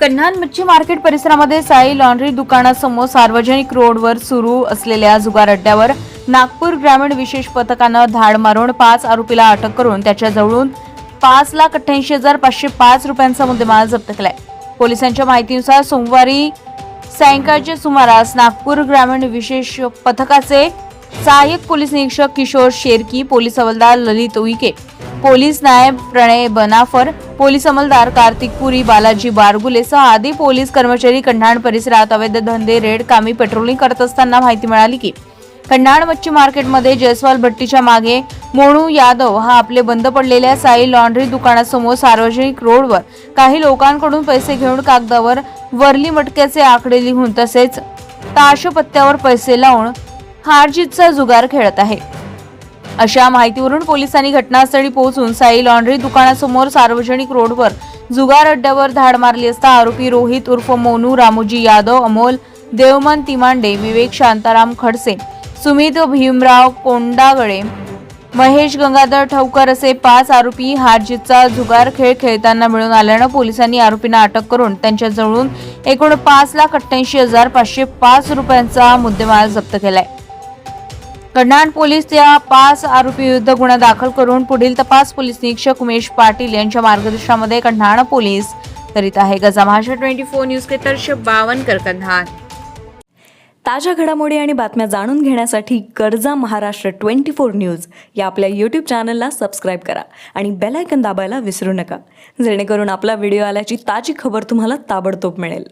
कन्हान मच्छी मार्केट परिसरामध्ये साई लॉन्ड्री दुकानासमोर सार्वजनिक रोडवर सुरू असलेल्या जुगार अड्ड्यावर नागपूर ग्रामीण विशेष पथकानं धाड मारून पाच आरोपीला अटक करून त्याच्याजवळून पाच लाख अठ्ठ्याऐंशी हजार पाचशे पाच रुपयांचा मुद्देमाल जप्त केलाय. पोलिसांच्या माहितीनुसार सोमवारी सायंकाळच्या सुमारास नागपूर ग्रामीण विशेष पथकाचे सहाय्यक पोलीस निरीक्षक किशोर शेरकी पोलीस हवालदार ललित उईके पोलीस नायब प्रणय बनाफर पोलीस अंमलदार कार्तिक पुरी बालाजी बारगुले सह आदी पोलीस कर्मचारी कन्हाण परिसरात अवैध धंदे रेड कामी पेट्रोलिंग करत असताना माहिती मिळाली की कन्हाण मच्छी मार्केटमध्ये जयस्वाल भट्टीच्या मागे मोनू यादव हा आपले बंद पडलेल्या साई लॉन्ड्री दुकानासमोर सार्वजनिक रोडवर काही लोकांकडून पैसे घेऊन कागदावर वरली मटक्याचे आकडे लिहून तसेच ताशपत्त्यावर पैसे लावून हारजीतचा जुगार खेळत आहे. अशा माहितीवरून पोलिसांनी घटनास्थळी पोहोचून साई लॉन्ड्री दुकानासमोर सार्वजनिक रोडवर जुगार अड्ड्यावर धाड मारली असता आरोपी रोहित उर्फ मोनू रामोजी यादव अमोल देवमन तिमांडे विवेक शांताराम खडसे सुमित भीमराव कोंडागळे महेश गंगाधर ठवकर असे पाच आरोपी हारजीतचा जुगार खेळ खेळताना मिळून आल्यानं पोलिसांनी आरोपींना अटक करून त्यांच्याजवळून एकूण पाच लाख अठ्ठ्याऐंशी हजार पाचशे पाच रुपयांचा मुद्देमाल जप्त केलाय. कन्हाण पोलीस त्या पाच आरोपीविरुद्ध गुन्हा दाखल करून पुढील तपास पोलीस निरीक्षक उमेश पाटील यांच्या मार्गदर्शनामध्ये कन्हाण पोलीस करीत आहे. गजा महाराष्ट्र ट्वेंटी फोर न्यूज के तर्श बावनकर कन्हाण ताज्या घडामोडी आणि बातम्या जाणून घेण्यासाठी गरजा महाराष्ट्र ट्वेंटी फोर न्यूज या आपल्या यूट्यूब चॅनलला सबस्क्राईब करा आणि बेल आयकन दाबायला विसरू नका. जेणेकरून आपला व्हिडिओ आल्याची ताजी खबर तुम्हाला ताबडतोब मिळेल.